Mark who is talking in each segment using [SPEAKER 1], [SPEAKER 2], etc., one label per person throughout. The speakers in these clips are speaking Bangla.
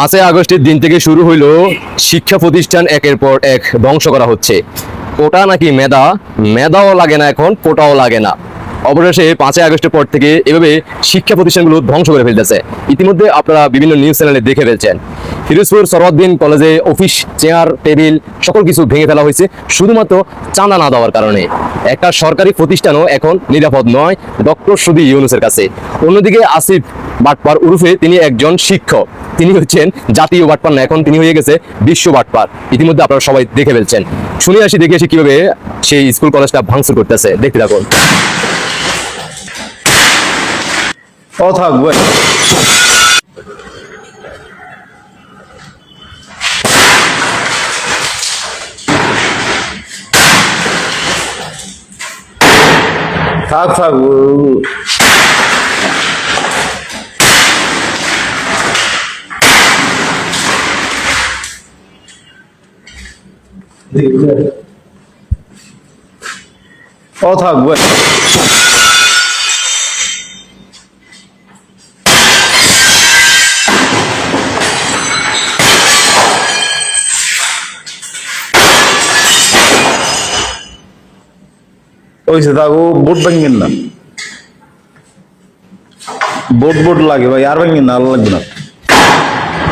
[SPEAKER 1] পাঁচই আগস্টের দিন থেকে শুরু হইল শিক্ষা প্রতিষ্ঠান একের পর এক ধ্বংস করা হচ্ছে। কোটা নাকি মেধা? মেধাও লাগে না এখন, কোটাও লাগে না। অবশেষে পাঁচই আগস্টের পর থেকে এভাবে শিক্ষা প্রতিষ্ঠানগুলো ধ্বংস করে ফেলতেছে। ইতিমধ্যে আপনারা বিভিন্ন নিউজ চ্যানেলে দেখে ফেলছেন। ফিরোজপুর সরওয়াদ্দিন কলেজে অফিস, চেয়ার, টেবিল, সকল কিছু ভেঙে ফেলা হয়েছে, শুধুমাত্র চাঁদা না দেওয়ার কারণে। একটা সরকারি প্রতিষ্ঠানও এখন নিরাপদ নয় ডক্টর সুদী ইউনুসের কাছে। অন্যদিকে আসিফ বাটপার উরুফে তিনি একজন শিক্ষক। তিনি হচ্ছেন জাতীয় বাটপার না, এখন তিনি হয়ে গেছে বিশ্ব বাটপার। ইতিমধ্যে আপনারা সবাই দেখে ফেলছেন। শুনে আসি, দেখে আসি কীভাবে সেই স্কুল কলেজটা ভাঙচুর করতেছে। দেখতে থাকুন।
[SPEAKER 2] থাক থাক ও- থাকবে ওইসে থাকো বোট ভাঙেন না। বোট বোট লাগে ভাই, আর ভাঙেন না, আর লাগবে না।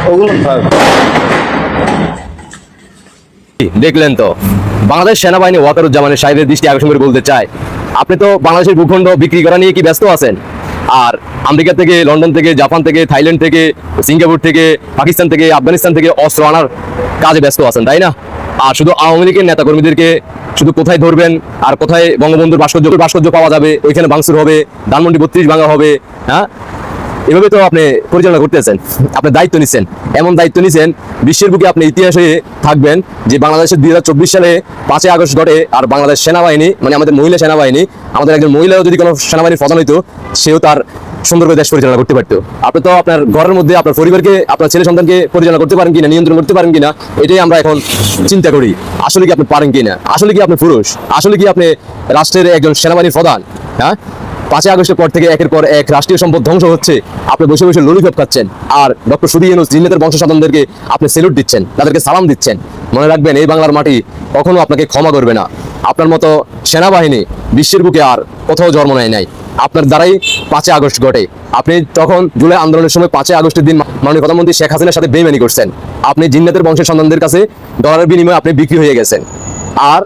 [SPEAKER 2] ওগুলো থাক।
[SPEAKER 1] দেখলেন তো, বাংলাদেশ সেনাবাহিনী ওয়াকারুজ্জামানের সাহেবের দৃষ্টি আকর্ষণ করে বলতে চায়, আপনি তো বাংলাদেশের ভূখণ্ড বিক্রি করা নিয়ে কি ব্যস্ত আছেন? আর আমেরিকা থেকে, লন্ডন থেকে, জাপান থেকে, থাইল্যান্ড থেকে, সিঙ্গাপুর থেকে, পাকিস্তান থেকে, আফগানিস্তান থেকে অস্ত্র আনার কাজে ব্যস্ত আছেন, তাই না? আর শুধু আওয়ামী লীগের নেতাকর্মীদেরকে শুধু কোথায় ধরবেন, আর কোথায় বঙ্গবন্ধুর ভাস্কর্য ভাস্কর্য পাওয়া যাবে ওইখানে ভাঙচুর হবে, ধানমন্ডি বত্রিশ ভাঙা হবে হ্যাঁ? এভাবে তো আপনি পরিচালনা করতেছেন, আপনি দায়িত্ব নিচ্ছেন এমন দায়িত্ব নিচ্ছেন বিশ্বের বুকে আপনি ইতিহাসে থাকবেন যে বাংলাদেশের দুই হাজার চব্বিশ সালে পাঁচই আগস্ট ঘটে আর বাংলাদেশ সেনাবাহিনী মানে আমাদের মহিলা সেনাবাহিনী, আমাদের একজন মহিলাও যদি কোনো সেনাবাহিনীর প্রধান হইতো, সেও তার সুন্দর করে দেশ পরিচালনা করতে পারতো। আপনি তো আপনার ঘরের মধ্যে আপনার পরিবারকে, আপনার ছেলে সন্তানকে পরিচালনা করতে পারেন কিনা, নিয়ন্ত্রণ করতে পারেন কিনা, এটাই আমরা এখন চিন্তা করি, আসলে কি আপনি পারেন কিনা? আসলে কি আপনি পুরুষ? আসলে কি আপনি রাষ্ট্রের একজন সেনাবাহিনীর প্রধান? হ্যাঁ? পাঁচই আগস্টের পর থেকে একের পর এক রাষ্ট্রীয় সম্পদ ধ্বংস হচ্ছে। আপনি বসে বসে ললিপপ খাচ্ছেন। আর ডক্টর সুদী জিন্নাতের বংশ সাধনদেরকে আপনি সেলুট দিচ্ছেন, তাদেরকে সালাম দিচ্ছেন। মনে রাখবেন, এই বাংলার মাটি কখনো আপনাকে ক্ষমা করবে না। আপনার মতো সেনাবাহিনী বিশ্বের বুকে আর কোথাও জন্ম নেয় নাই। আপনার দ্বারাই পাঁচই আগস্ট ঘটে। আপনি তখন জুলাই আন্দোলনের সময় পাঁচই আগস্টের দিন মাননীয় প্রধানমন্ত্রী শেখ হাসিনার সাথে বেইমানি করছেন। আপনি জিন্নাতের বংশের সন্তানদের কাছে ডলারের বিনিময়ে আপনি বিক্রি হয়ে গেছেন। আর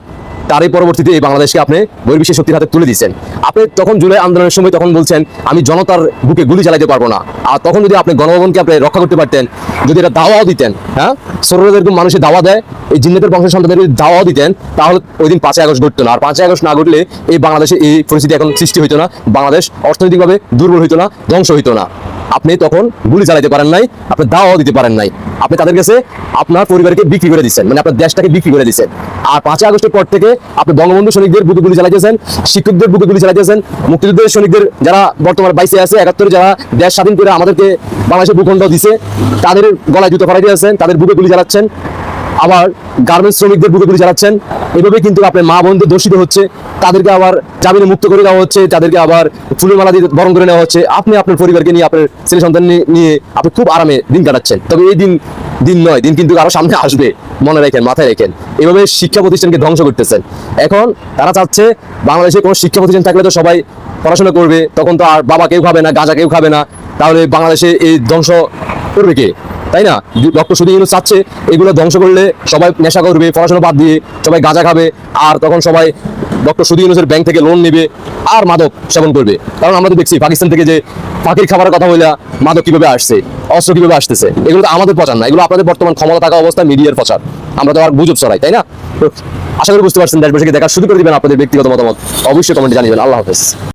[SPEAKER 1] তারই পরবর্তীতে এই বাংলাদেশকে আপনি বহির্বিশ্বের শক্তির হাতে তুলে দিয়েছেন আপনি তখন জুলাই আন্দোলনের সময় তখন বলছেন, আমি জনতার বুকে গুলি চালাইতে পারব না। আর তখন যদি আপনি গণভবনকে আপনি রক্ষা করতে পারতেন, যদি এটা দাওয়াও দিতেন হ্যাঁ? সরোদের মানুষের দাওয়া দেয়, এই জিন্নাতের বংশের সন্তানদের যদি দাওয়াও দিতেন, তাহলে ওই দিন পাঁচই আগস্ট ঘটতো না। আর পাঁচই আগস্ট না ঘটলে এই বাংলাদেশে এই পরিস্থিতি এখন সৃষ্টি হইতো না। বাংলাদেশ অর্থনৈতিকভাবে দুর্বল হইতো না, ধ্বংস হইতো না। আপনি তখন গুলি চালাইতে পারেন নাই, আপনি দাওয়াও দিতে পারেন নাই। আপনি তাদের কাছে আপনার পরিবারকে বিক্রি করে দিচ্ছেন মানে আপনার দেশটাকে বিক্রি করে দিচ্ছেন। আর পাঁচই আগস্টের পর থেকে আপনি বঙ্গবন্ধু সৈনিকদের বুকে গুলি চালাইতেছেন, শিক্ষকদের বুকে গুলি চালাইতেছেন, মুক্তিযুদ্ধের সৈনিকদের যারা বর্তমানে বাইসে আছে, একাত্তরে যারা দেশ স্বাধীন করে আমাদেরকে বাংলাদেশের ভূখণ্ড দিছে, তাদের গলায় জুতো ফারাই দিয়েছেন, তাদের বুকে গুলি চালাচ্ছেন। আবার গার্মেন্টস শ্রমিকদের বুকে গুলি চালাচ্ছেন। এভাবে কিন্তু আপনার মা বোনদের দোষিত হচ্ছে, তাদেরকে আবার জামিনে মুক্ত করে দেওয়া হচ্ছে, তাদেরকে আবার ফুলের মালা দিয়ে বরণ করে নেওয়া হচ্ছে। আপনি আপনার পরিবারকে নিয়ে, আপনার ছেলে সন্তান নিয়ে- আপনি খুব আরামে দিন কাটাচ্ছেন। তবে এই দিন দিন নয়, দিন কিন্তু আরও সামনে আসবে, মনে রাখেন, মাথায় রাখেন। এভাবে শিক্ষা প্রতিষ্ঠানকে ধ্বংস করতেছেন। এখন তারা চাচ্ছে, বাংলাদেশে কোনো শিক্ষা প্রতিষ্ঠান থাকলে তো সবাই পড়াশোনা করবে, তখন তো আর বাবা কেউ খাবে না, গাঁজা কেউ খাবে না। তাহলে বাংলাদেশে এই ধ্বংস করবে কে? তাই না? ডক্টর সুদী ইউনুস চাচ্ছে, এগুলো ধ্বংস করলে সবাই নেশা করবে, পড়াশোনা বাদ দিয়ে সবাই গাঁজা খাবে, আর তখন সবাই ডক্টর সুদী ইউনুসের ব্যাংক থেকে লোন নেবে, আর মাদক সেবন করবে। কারণ আমরা তো দেখছি পাকিস্তান থেকে যে পাখির খাবারের কথা বললা, মাদক কীভাবে আসছে, অস্ত্র কীভাবে আসতেছে, এগুলো তো আমাদের প্রচার না, এগুলো আপনাদের বর্তমান ক্ষমতা থাকা অবস্থায় মিডিয়ার প্রচার। আমরা তো আর গুজব ছড়াই, তাই না? আশা করি বুঝতে পারছেন দেশবাসীকে দেখার শুরু করে দিবেন আপনাদের ব্যক্তিগত মতামত, অবশ্যই কমেন্টে জানিবেন। আল্লাহ হাফেজ।